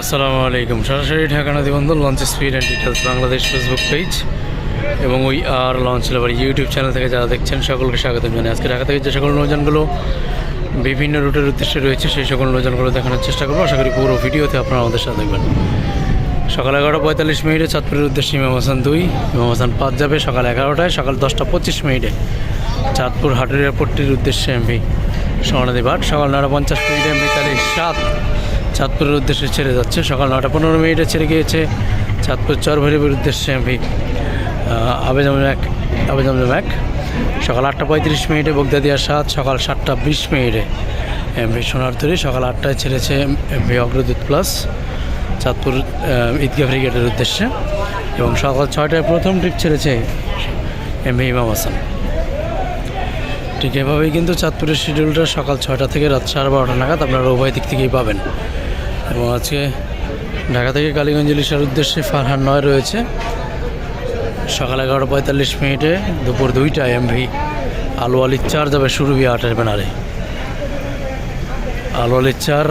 আসসালামু আলাইকুম। সরাসরি ঢাকা নদী বন্দর launch speed and details Bangladesh Facebook page এবং ওই আর লঞ্চ লেবার ইউটিউব চ্যানেল থেকে যারা দেখছেন, সকলকে স্বাগত জানাই। আজকে ঢাকা থেকে যে সকল নৌযানগুলো বিভিন্ন রুটের উদ্দেশ্যে রয়েছে, সেই সকল নৌযানগুলো দেখানোর চেষ্টা করব। আশা করি পুরো ভিডিওতে আপনারা আমাদের সাথে দেখবেন সকাল এগারোটা পঁয়তাল্লিশ মিনিটে চাঁদপুরের উদ্দেশ্যে ইমাম হাসান দুই, ইমাম হাসান পাঁচ যাবে সকাল এগারোটায়, সকাল দশটা পঁচিশ মিনিটে চাঁদপুর হাটের এয়ারপোর্টটির উদ্দেশ্যে এমভি স্বর্ণদী ভাট, সকাল নটা পঞ্চাশ মিনিটে এমভি তারিখ সাত চাঁদপুরের উদ্দেশ্যে ছেড়ে যাচ্ছে। সকাল নটা পনেরো মিনিটে ছেড়ে গিয়েছে চাঁদপুর চরভরিবের উদ্দেশ্যে এক আবেদন এক সকাল আটটা পঁয়ত্রিশ মিনিটে বগদাদিয়া সাত সকাল সাতটা বিশ মিনিটে এমভি সোনারতরি সকাল আটটায় ছেড়েছে এমভি অগ্রদূত প্লাস চাঁদপুর আহ, ঈদগাহ ব্রিগেডের উদ্দেশ্যে। এবং সকাল ছয়টায় প্রথম ট্রিপ ছেড়েছে এমভি ইমাম হাসান। ঠিক এভাবেই কিন্তু চাঁদপুরের শিডিউলটা সকাল ছয়টা থেকে রাত সাড়ে বারোটা নাগাদ আপনারা উভয় দিক থেকেই পাবেন। এবং আজকে ঢাকা থেকে কালীগঞ্জ ইলিশার উদ্দেশ্যে ফারহান নয় রয়েছে। সকাল এগারোটা পঁয়তাল্লিশ মিনিটে দুপুর দুইটায় এমভি আলু আলির চার যাবে সুরভি আটের ব্যানারে আলু আলির চার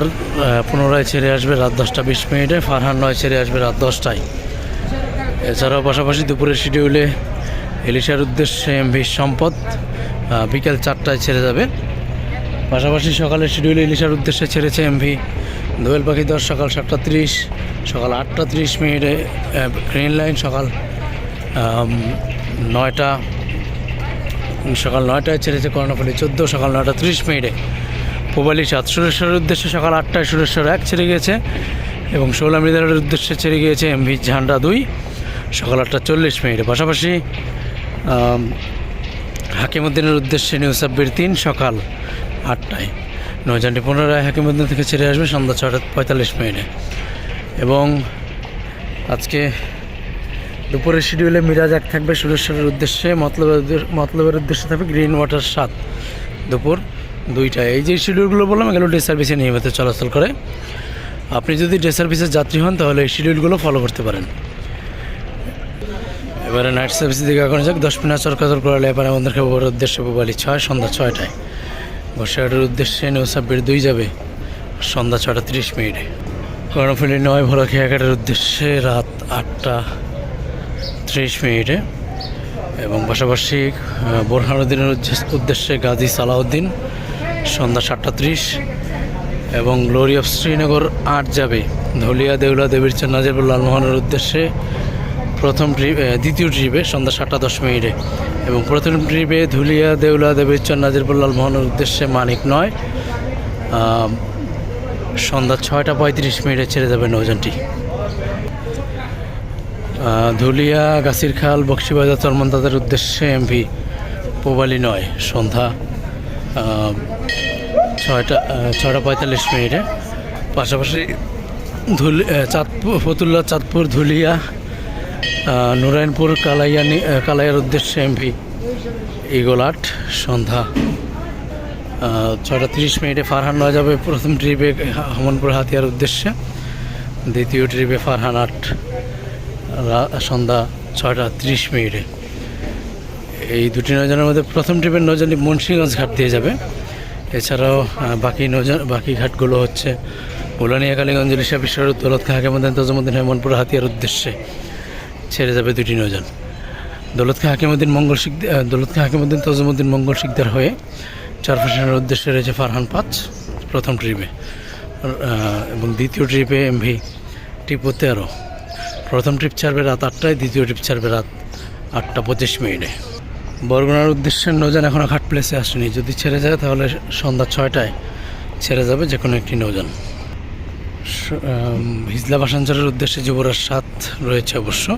পুনরায় ছেড়ে আসবে রাত দশটা বিশ মিনিটে, ফারহান নয় ছেড়ে আসবে রাত দশটায়। এছাড়াও পাশাপাশি দুপুরের শিডিউলে এলিশার উদ্দেশ্যে এমভি সম্পদ বিকেল চারটায় ছেড়ে যাবে। পাশাপাশি সকালের শিডিউলে ইলিশার উদ্দেশ্যে ছেড়েছে এমভি দোয়েল পাখি দশ, সকাল সাতটা তিরিশ, সকাল আটটা তিরিশ মিনিটে গ্রিন লাইন, সকাল নয়টা, সকাল নয়টায় ছেড়েছে কর্ণফুলি চোদ্দ, সকাল নয়টা ত্রিশ মিনিটে। পোবালি সাত সুরেশ্বরের উদ্দেশ্যে সকাল আটটায় সুরেশ্বর এক ছেড়ে গিয়েছে এবং ষোলা মৃদারের উদ্দেশ্যে ছেড়ে গিয়েছে এমভি ঝান্ডা দুই, সকাল আটটা চল্লিশ মিনিটে। পাশাপাশি হাকিমুদ্দিনের উদ্দেশ্যে নিউ সাব্বির তিন, সকাল আটটায়। নৌযানটি পুনরায় হাকিমুদ্দিন থেকে ছেড়ে আসবে সন্ধ্যা ছটা পঁয়তাল্লিশ মিনিটে। এবং আজকে দুপুরের শিডিউলে মিরাজ এক থাকবে সুরেশ্বরের উদ্দেশ্যে, মতলবের মতলবের উদ্দেশ্যে থাকবে গ্রিন ওয়াটার সাত দুপুর দুইটায়। এই যে শিডিউলগুলো বললাম, এগুলো ডে সার্ভিসে নিয়মিত চলাচল করে। আপনি যদি ডে সার্ভিসের যাত্রী হন, তাহলে এই শিডিউলগুলো ফলো করতে পারেন। এবারে নাইট সার্ভিসের দিকে এখন যাক। দশ মিনিট চরকাচর করালে এবারে আমাদের খাবার উদ্দেশ্যে পুবালি ছয়, সন্ধ্যা ছয়টায়। বর্ষাঘাটের উদ্দেশ্যে নিউ সাব্বির দুই যাবে। সন্ধ্যা ছটা তিরিশ মিনিটে। কর্ণফুলি নয় ভোলা খেয়াঘাটের উদ্দেশ্যে রাত আটটা ত্রিশ মিনিটে। এবং পাশাপাশি বোরহানুদ্দিনের উদ্দেশ্যে গাজী সালাউদ্দিন সন্ধ্যা সাতটা ত্রিশ। এবং গ্লোরি অফ শ্রীনগর আট যাবে। ধলিয়া, দেউলা, দেবীর চান নাজিরপুর লালমোহনের উদ্দেশ্যে প্রথম ট্রিপ দ্বিতীয় ট্রিপে সন্ধ্যা সাতটা দশ মিনিটে এবং প্রথম ট্রিপে ধুলিয়া দেউলা চান নাজিরপুর লালমোহনের উদ্দেশ্যে মানিক নয়। সন্ধ্যা ছয়টা পঁয়ত্রিশ মিনিটে ছেড়ে যাবে নৌযানটি। আহ, ধুলিয়া গাছির খাল বক্সিবাজার চরমন্দাদের উদ্দেশ্যে এমভি পোবালি নয় সন্ধ্যা ছয়টা ছয়টা পঁয়তাল্লিশ মিনিটে। পাশাপাশি ধুলি চাঁদপুর ফতুল্লা চাঁদপুর ধুলিয়া নুরায়ণপুর কালাইয়ানি কালাইয়ার উদ্দেশ্যে এমভি ইগল আট সন্ধ্যা ছয়টা তিরিশ মিনিটে ফারহান নয় যাবে প্রথম ট্রিপে হমনপুর হাতিয়ার উদ্দেশ্যে। দ্বিতীয় ট্রিপে ফারহান আট সন্ধ্যা ছয়টা তিরিশ মিনিটে। এই দুটি নৌজানের মধ্যে প্রথম ট্রিপের নৌজানি মুন্সিগঞ্জ ঘাট দিয়ে যাবে। এছাড়াও বাকি নৌজান বাকি ঘাটগুলো হচ্ছে উলানিয়া কালীগঞ্জ ইলিশা বিশ্বরূপ দৌলত খা হাকিমুদ্দিন তজমুদ্দিন হেমনপুর হাতিয়ার উদ্দেশ্যে। ছেড়ে যাবে দুটি নৌজান দৌলত খা হাকিমুদ্দিন মঙ্গল শিখ দৌলত খা হাকিমুদ্দিন তজমুদ্দিন মঙ্গল শিকদার হয়ে চার চারফাশনের উদ্দেশ্যে রয়েছে ফারহান পাঁচ প্রথম ট্রিপে। এবং দ্বিতীয় ট্রিপে এমভি টিপো তেরো। প্রথম ট্রিপ ছাড়বে রাত আটটায় দ্বিতীয় ট্রিপ ছাড়বে রাত আটটা পঁচিশ মিনিটে। বরগুনার উদ্দেশ্যে নৌযান এখনও ঘাট প্লেসে আসেনি। যদি ছেড়ে যায় তাহলে সন্ধ্যা ছয়টায় ছেড়ে যাবে যে কোনো একটি আম, হিজলা বাসাঞ্চলের উদ্দেশ্যে যুবরাজ সাত রয়েছে অবশ্য।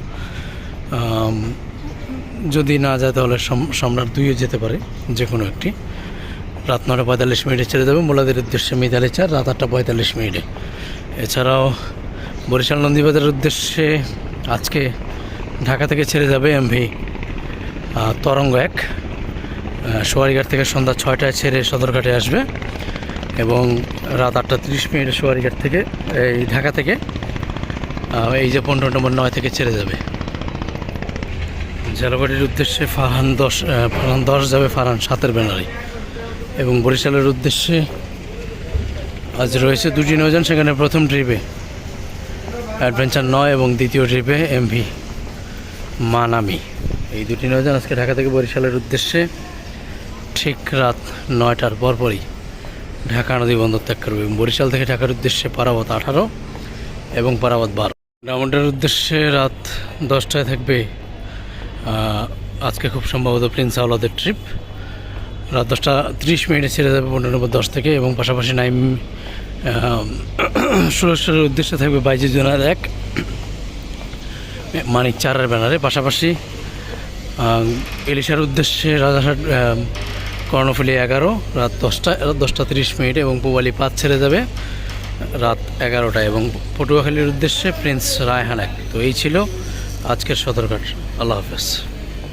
যদি না যায় তাহলে সম- সম্রাট দুইও যেতে পারে যে কোনো একটি। রাত নটা পঁয়তাল্লিশ মিনিটে ছেড়ে যাবে মোলাদের উদ্দেশ্যে মিতালি চার রাত আটটা পঁয়তাল্লিশ মিনিটে। এছাড়াও বরিশাল নন্দীবাজারের উদ্দেশ্যে আজকে ঢাকা থেকে ছেড়ে যাবে এমভি তরঙ্গ এক। সোয়ারিঘাট থেকে সন্ধ্যা ছয়টায় ছেড়ে সদরঘাটে আসবে। এবং রাত আটটা তিরিশ মিনিটে সোয়ারিঘাট থেকে, এই ঢাকা থেকে এই যে পনেরো নম্বর নয় থেকে ছেড়ে যাবে। ঝালবাড়ির উদ্দেশ্যে ফারহান দশ ফারহান দশ যাবে ফারহান সাতের ব্যানারে। এবং বরিশালের উদ্দেশ্যে আজ রয়েছে দুটি নৌযান সেখানে প্রথম ট্রিপে অ্যাডভেঞ্চার নয় এবং দ্বিতীয় ট্রিপে এমভি মানামি। এই দুটি নৌযান আজকে ঢাকা থেকে বরিশালের উদ্দেশ্যে ঠিক রাত নয়টার পরপরই। ঢাকা নদী বন্দর ত্যাগ করবে। বরিশাল থেকে ঢাকার উদ্দেশ্যে পারাবত আঠারো এবং পারাবত বারো। ডায়মন্ডের উদ্দেশ্যে রাত দশটায় থাকবে আজকে খুব সম্ভবত প্রিন্স আওলাদের ট্রিপ। রাত দশটা তিরিশ মিনিটে ছেড়ে যাবে পনেরো নম্বর দশ থেকে এবং পাশাপাশি নাইম সুরেশ্বরের উদ্দেশ্যে থাকবে বাইজি জোনার এক মানিক চারের ব্যানারে। পাশাপাশি এলিশার উদ্দেশ্যে রাজারহাট আহ, কর্ণফুলি এগারো, রাত দশটা দশটা তিরিশ মিনিট এবং পুবালি পাঁচ ছেড়ে যাবে রাত এগারোটা এবং পটুয়াখালীর উদ্দেশ্যে প্রিন্স রায়হান এক। তো এই ছিল আজকের সদরঘাট আল্লাহ হাফেজ।